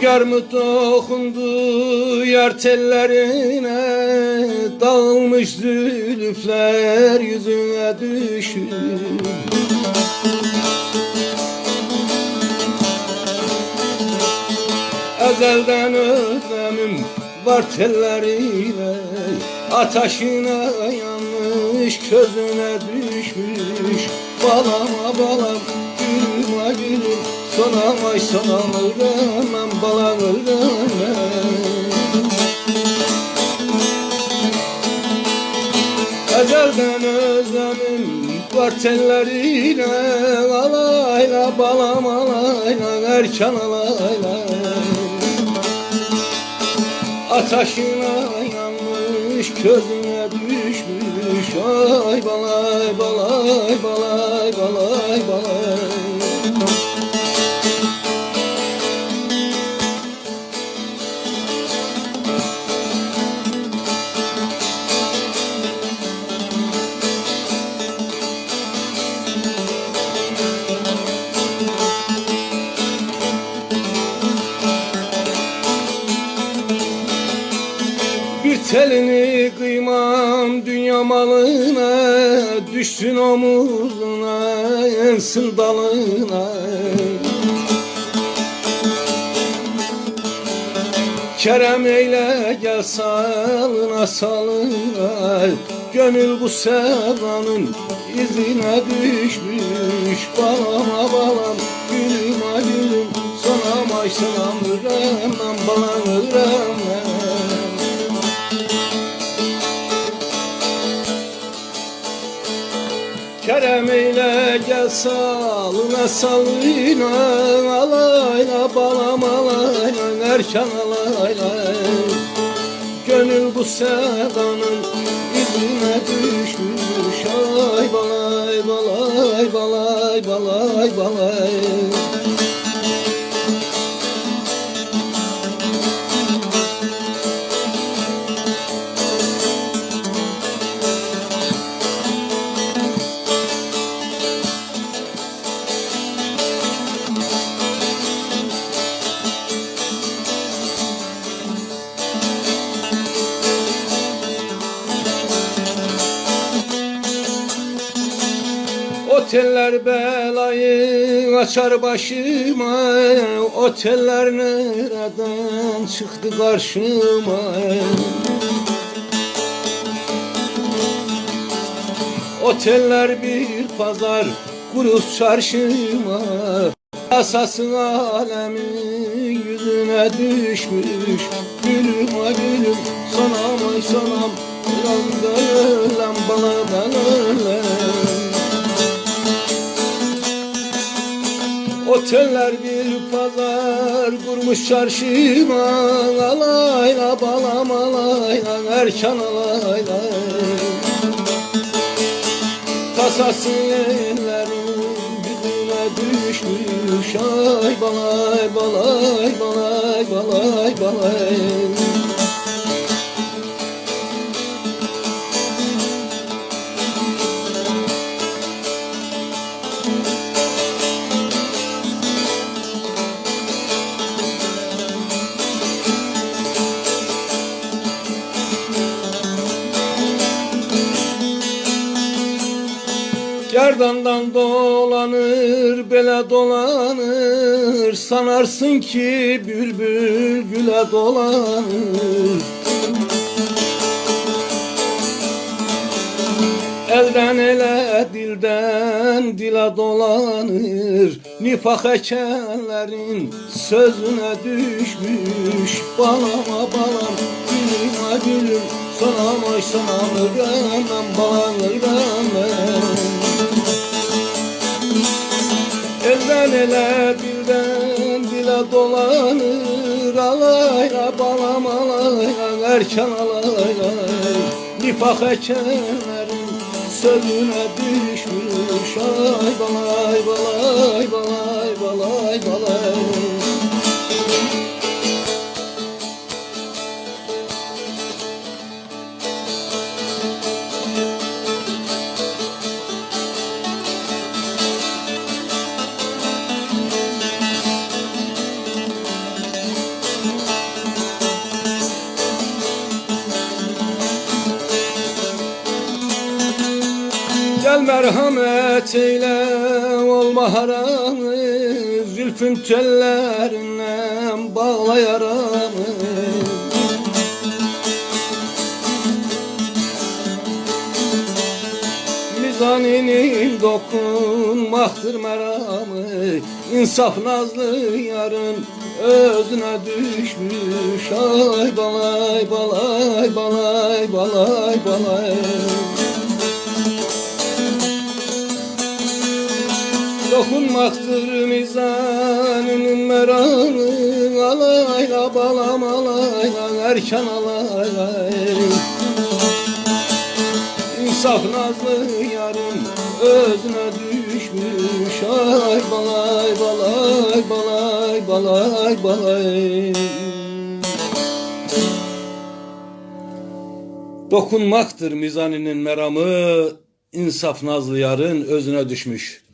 Rüzgar mı dokundu yar tellerine? Dağılmış zülüfler yüzüne düşür Ezelden özlemim var tellerine Ateşine yanmış közüne düşmüş Balama balam gülüme gülüm Sonam ay sonam öldemem balam öldemem Ezelden özlemim var tellerine Alayla balam alayla erken alayla. Ateşine yanmış közüne düşmüş Ay balay balay balay balay balay telini kıymam dünya malına Düşsün omuzuna yansın dalına. Kerem eyle gel salına salına. Gönül bu sevdanın izine düşmüş. Balama balam gülüme gülüm. Sana ay sana müremem bana Kerem eyle gel salına salına Alayla balam alayla erken alayla. Gönül bu sevdanın izine düşmüş Ay balay balay balay balay balay Oteller belayı açar başıma. Oteller nereden çıktı karşıma? Oteller bir pazar kuruz çarşıma. Asası alemin yüzüne düşmüş. Gülüm ay gülüm sanam ay sanam Ulan ben ölem bana ben Oteller bir pazar kurmuş çarşıma Alayla balam alayla erken alayla Tasası ellerin yüzüne düşmüş Ay balay balay balay Gerdandan dolanır, bele dolanır. Sanarsın ki bülbül güle dolanır. Elden ele, dilden dile dolanır. Nifak ekenlerin sözüne düşmüş. Balama balam, gülüme gülüm. Sanam ay sanam öğrenemem, balam ele, dilden dile dolanır Alayla balam alayla, erken alayla. Nifak ekenlerin sözüne düşmüş Ay balay balay balay balay balay Merhamet eyle olma haramı Zülfün tellerinden bağla yaramı. Mizaninin dokunmaktır meramı İnsaf nazlı yarın özüne düşmüş. Ay balay balay balay balay balay Dokunmaktır mizanının meramı Alayla balam alayla erken alayla. İnsaf nazlı yarım özüne düşmüş. Ay balay balay balay balay balay. Dokunmaktır mizaninin meramı. İnsaf nazlı yarın özüne düşmüş